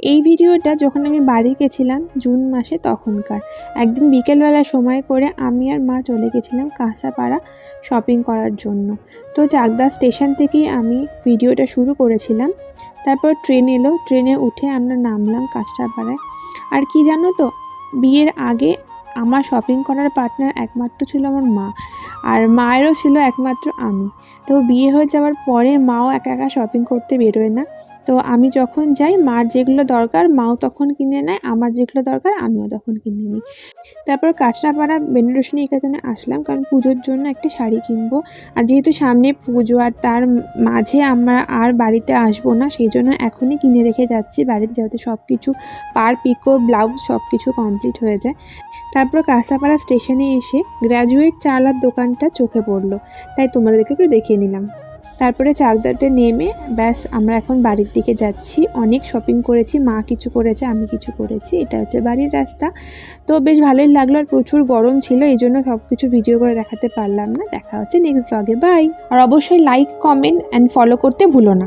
এই ভিডিওটা যখন আমি বাড়ি গেছিলাম জুন মাসে তখনকার, একদিন বিকেলবেলা সময় করে আমি আর মা চলে গেছিলাম কাঁচাপাড়া শপিং করার জন্য। তো চাকদা স্টেশন থেকেই আমি ভিডিওটা শুরু করেছিলাম, তারপর ট্রেন এলো ট্রেনে উঠে আমরা নামলাম কাঁচরাপাড়ায় আর কি জানো তো, বিয়ের আগে আমার শপিং করার পার্টনার একমাত্র ছিল আমার মা, আর মায়েরও ছিল একমাত্র আমি। তো বিয়ে হয়ে যাওয়ার পরে মাও একা একা শপিং করতে বেরোয় না। তো আমি যখন যাই, মার যেগুলো দরকার, মাও তখন কিনে নেয়, আমার যেগুলো দরকার, আমিও তখন কিনে নিই। তারপর কাঁচরাপাড়া বেনারসিনী এখানে আসলাম, কারণ পুজোর জন্য একটা শাড়ি কিনবো। আর যেহেতু সামনে পুজো, আর তার মাঝে আমরা আর বাড়িতে আসব না, সেই জন্য এখনই কিনে রেখে যাচ্ছি বাড়িতে, যাতে সব কিছু পার পিকো, ব্লাউজ সব কিছু কমপ্লিট হয়ে যায়। তারপর কাঁচরাপাড়া স্টেশনে এসে গ্র্যাজুয়েট চালার দোকানটা চোখে পড়ল। তাই তোমাদেরকে একটু দেখিয়ে নিলাম। তারপরে চাকদাতে নেমে ব্যাস আমরা এখন বাড়ির দিকে যাচ্ছি। অনেক শপিং করেছি, মা কিছু করেছে, আমি কিছু করেছি, এটা হচ্ছে বাড়ির রাস্তা। তো বেশ ভালোই লাগল আর প্রচুর গরম ছিল, এই জন্য সব কিছু ভিডিও করে দেখাতে পারলাম না। দেখা হচ্ছে নেক্সট ব্লগে বাই আর অবশ্যই লাইক কমেন্ট অ্যান্ড ফলো করতে ভুলো না।